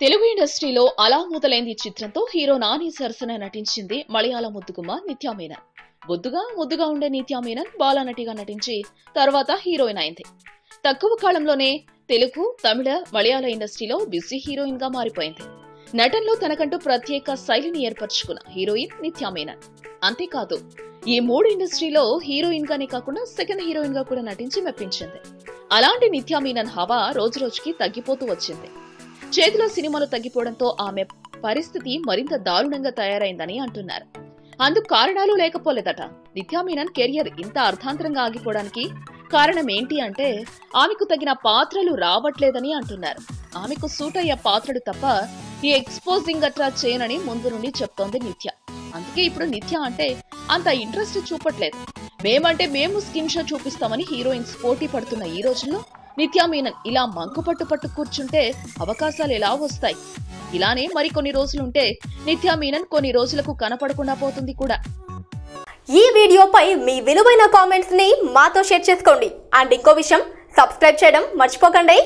తెలుగు ఇండస్ట్రీలో అలా మొదలైంది ఈ చిత్రంతో హీరో నాని సరసన నటించింది మలయాళ ముద్దుగుమ్మ నిత్యా మీనన్. బొద్దుగా ముద్దుగా ఉండే నిత్యా మీనన్ బాలనటిగా నటించి తర్వాత హీరోయిన్ అయింది. తక్కువ కాలంలోనే తెలుగు తమిళ మలయాళ ఇండస్ట్రీలో బిజీ హీరోయిన్గా మారిపోయింది. నటనలో తనకంటూ ప్రత్యేక శైలిని ఏర్పరచుకున్న హీరోయిన్ నిత్యా మీనన్. అంతేకాదు ఈ మూడు ఇండస్ట్రీలో హీరోయిన్ గానే కాకుండా సెకండ్ హీరోయిన్గా కూడా నటించి మెప్పించింది. అలాంటి నిత్యా మీనన్ హవా రోజు రోజుకి తగ్గిపోతూ వచ్చింది. చేతిలో సినిమాలు తగ్గిపోవడంతో ఆమె పరిస్థితి మరింత దారుణంగా తయారైందని అంటున్నారు. అందుకు కారణాలు లేకపోలేదట. నిత్యామీనన్ కెరియర్ ఇంత అర్థాంతరంగా ఆగిపోవడానికి కారణం ఏంటి అంటే ఆమెకు తగిన పాత్రలు రావట్లేదని అంటున్నారు. ఆమెకు సూట్ అయ్యే పాత్రలు తప్ప ఈ ఎక్స్పోజింగ్ అట్లా చేయనని ముందు నుండి చెప్తోంది నిత్య. అందుకే ఇప్పుడు నిత్య అంటే అంత ఇంట్రెస్ట్ చూపట్లేదు. మేమంటే మేము స్కిన్ షో చూపిస్తామని హీరోయిన్స్ పోటీ పడుతున్న ఈ రోజుల్లో నిత్యా మీనన్ ఇలా మంకు పట్టు పట్టు కూర్చుంటే అవకాశాలు ఎలా వస్తాయి? ఇలానే మరికొన్ని రోజులుంటే నిత్యా మీనన్ కొన్ని రోజులకు కనపడకుండా పోతుంది కూడా. ఈ వీడియోపై మీ విలువైన కామెంట్స్ని మాతో షేర్ చేసుకోండి. అండ్ ఇంకో విషయం సబ్స్క్రైబ్ చేయడం మర్చిపోకండి.